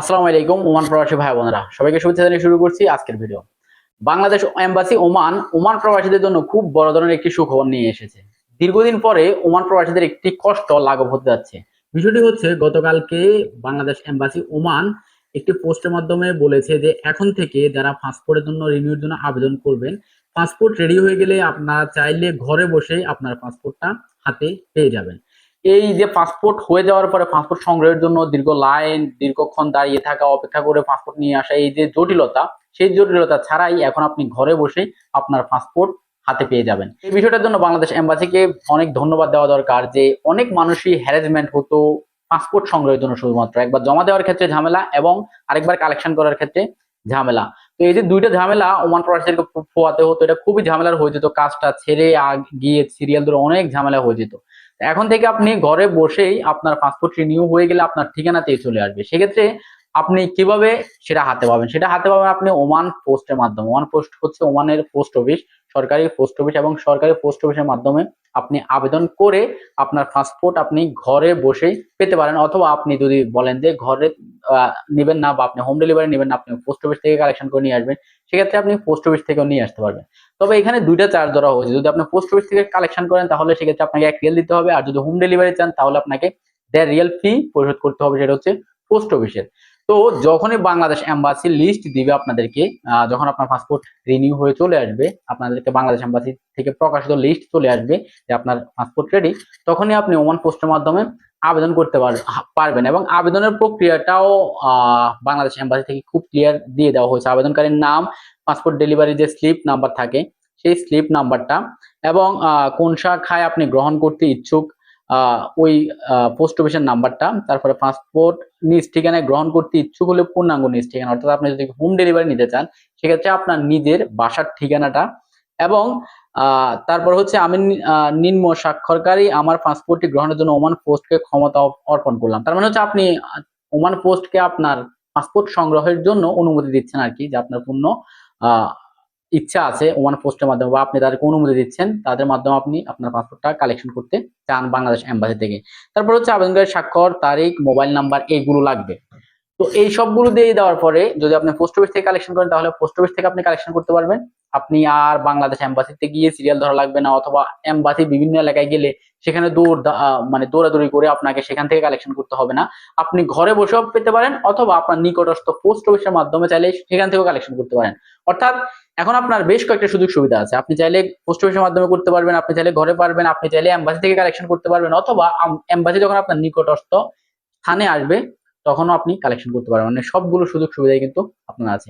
আসসালামু আলাইকুম, ওমান প্রবাসী ভাই বোনেরা। সবাইকে শুভেচ্ছা জানিয়ে শুরু করছি আজকের video. Bangladesh embassy Oman Oman প্রবাসীদের জন্য খুব বড় ধরনের একটি সুখবর নিয়ে এসেছে। দীর্ঘদিন পরে ওমান প্রবাসীদের একটি কষ্ট লাঘব হতে যাচ্ছে। বিষয়টি হচ্ছে, গতকালকে বাংলাদেশ এম্বাসি ওমান একটি পোস্টের মাধ্যমে বলেছে যে, এখন থেকে যারা পাসপোর্টের জন্য রিনিউর জন্য আবেদন করবেন, পাসপোর্ট রেডি হয়ে গেলে আপনারা চাইলে ঘরে বসেই আপনার পাসপোর্টটা হাতে পেয়ে যাবেন। এই যে পাসপোর্ট হয়ে যাওয়ার পরে পাসপোর্ট সংগ্রহের জন্য দীর্ঘ লাইন দীর্ঘক্ষণ দাঁড়িয়ে থাকা, অপেক্ষা করে পাসপোর্ট নিয়ে আসা, এই যে জটিলতা, সেই জটিলতা ছাড়াই এখন আপনি ঘরে বসে আপনার পাসপোর্ট হাতে পেয়ে যাবেন। এই বিষয়টার জন্য বাংলাদেশ এম্বাসিকে অনেক ধন্যবাদ দেওয়া দরকার যে অনেক মানুষই হ্যারাসমেন্ট হতো পাসপোর্ট সংগ্রহের জন্য শুধুমাত্র। একবার জমা দেওয়ার ক্ষেত্রে ঝামেলা এবং আরেকবার কালেকশন করার ক্ষেত্রে ঝামেলা। তো এই যে দুইটা ঝামেলা ওমান প্রবাসীদেরকে পোয়াতে হতো, এটা খুবই ঝামেলার হয়ে যেত। কাজটা ছেড়ে গিয়ে সিরিয়াল ধরে অনেক ঝামেলা হয়ে যেত। এখন থেকে আপনি ঘরে বসেই আপনার পাসপোর্ট রিনিউ হয়ে গেলে আপনার ঠিকানাতেই চলে আসবে। সেক্ষেত্রে আপনি কীভাবে সেটা হাতে পাবেন? সেটা হাতে পাবেন আপনি ওমান পোস্টের মাধ্যমে। ওমান পোস্ট হচ্ছে ওমানের পোস্ট অফিস সরকারি পোস্ট অফিস এবং সরকারি পোস্ট অফিসের মাধ্যমে আপনি আবেদন করে আপনার পাসপোর্ট আপনি ঘরে বসেই পেতে পারেন। অথবা আপনি যদি বলেন যে ঘরে নেবেন না বা আপনি হোম ডেলিভারি নেবেন না, আপনি পোস্ট অফিস থেকে কালেকশন করে নিয়ে আসবেন, সেক্ষেত্রে আপনি পোস্ট অফিস থেকেও নিয়ে আসতে পারবেন। তবে এখানে দুইটা চার্জ ধরা হয়েছে। যদি আপনি পোস্ট অফিস থেকে কালেকশন করেন, তাহলে সেক্ষেত্রে আপনাকে এক রিয়েল দিতে হবে। আর যদি হোম ডেলিভারি চান, তাহলে আপনাকে দেড় রিয়েল ফি পরিশোধ করতে হবে, সেটা হচ্ছে পোস্ট অফিসের তো যখনই বাংলাদেশ এম্বাসি লিস্ট দিবে আপনাদেরকে যখন আপনার পাসপোর্ট রিনিউ হয়ে চলে আসবে, আপনাদেরকে বাংলাদেশ এম্বাসি থেকে প্রকাশিত লিস্ট চলে আসবে যে আপনার পাসপোর্ট রেডি তখনই আপনি ওমান পোস্টের মাধ্যমে আবেদন করতে পার- পারবেন এবং আবেদনের প্রক্রিয়াটাও বাংলাদেশ এম্বাসি থেকে খুব ক্লিয়ার দিয়ে দেওয়া হয়েছে। আবেদনকারীর নাম পাসপোর্ট ডেলিভারি যে স্লিপ নাম্বার থাকে, সেই স্লিপ নাম্বারটা এবং কোন শাখায় আপনি গ্রহণ করতে ইচ্ছুক ওই পোস্ট অফিসের নাম্বারটা তারপরে পাসপোর্ট নিজ ঠিকানায় গ্রহণ করতে ইচ্ছুক হলে পূর্ণাঙ্গ নিজ ঠিকানা। অর্থাৎ আপনি যদি হোম ডেলিভারি নিতে চান, সেক্ষেত্রে আপনার নিজের বাসার ঠিকানাটা এবং তারপর হচ্ছে আমি নিম্ন স্বাক্ষরকারী আমার পাসপোর্টটি গ্রহণের জন্য ওমান পোস্টকে ক্ষমতা অর্পণ করলাম। তার মানে হচ্ছে আপনি ওমান পোস্টকে আপনার পাসপোর্ট সংগ্রহের জন্য অনুমতি দিচ্ছেন আর কি, যে আপনার পূর্ণ ইচ্ছা আছে ওমান পোস্টের মাধ্যমে বা আপনি তাদেরকে অনুমতি দিচ্ছেন, তাদের মাধ্যমে আপনি আপনার পাসপোর্টটা কালেকশন করতে চান বাংলাদেশ এম্বাসি থেকে। তারপর হচ্ছে আবেদনকারী স্বাক্ষর, তারিখ মোবাইল নাম্বার এইগুলো লাগবে। তো এই সবগুলো দিয়ে দেওয়ার পরে যদি আপনি পোস্ট অফিস থেকে কালেকশন করেন, তাহলে পোস্ট অফিস থেকে আপনি কালেকশন করতে পারবেন। আপনি আর বাংলাদেশ এম্বাসিতে গিয়ে সিরিয়াল ধরা লাগবে না অথবা এম্বাসি বিভিন্ন এলাকায় গেলে সেখানে দৌড় মানে দৌড়াদৌড়ি করে আপনাকে সেখান থেকে কালেকশন করতে হবে না। আপনি ঘরে বসেও পেতে পারেন অথবা আপনার নিকটস্থ পোস্ট অফিসের মাধ্যমে চাইলে সেখান থেকেও কালেকশন করতে পারেন। অর্থাৎ এখন আপনার বেশ কয়েকটা সুযোগ সুবিধা আছে। আপনি চাইলে পোস্ট অফিসের মাধ্যমে করতে পারবেন, আপনি চাইলে ঘরে পারবেন, আপনি চাইলে এম্বাসি থেকে কালেকশন করতে পারবেন অথবা এম্বাসি যখন আপনার নিকটস্থ স্থানে আসবে, তখনও আপনি কালেকশন করতে পারবেন। মানে সবগুলো সুযোগ সুবিধাই কিন্তু আপনার আছে।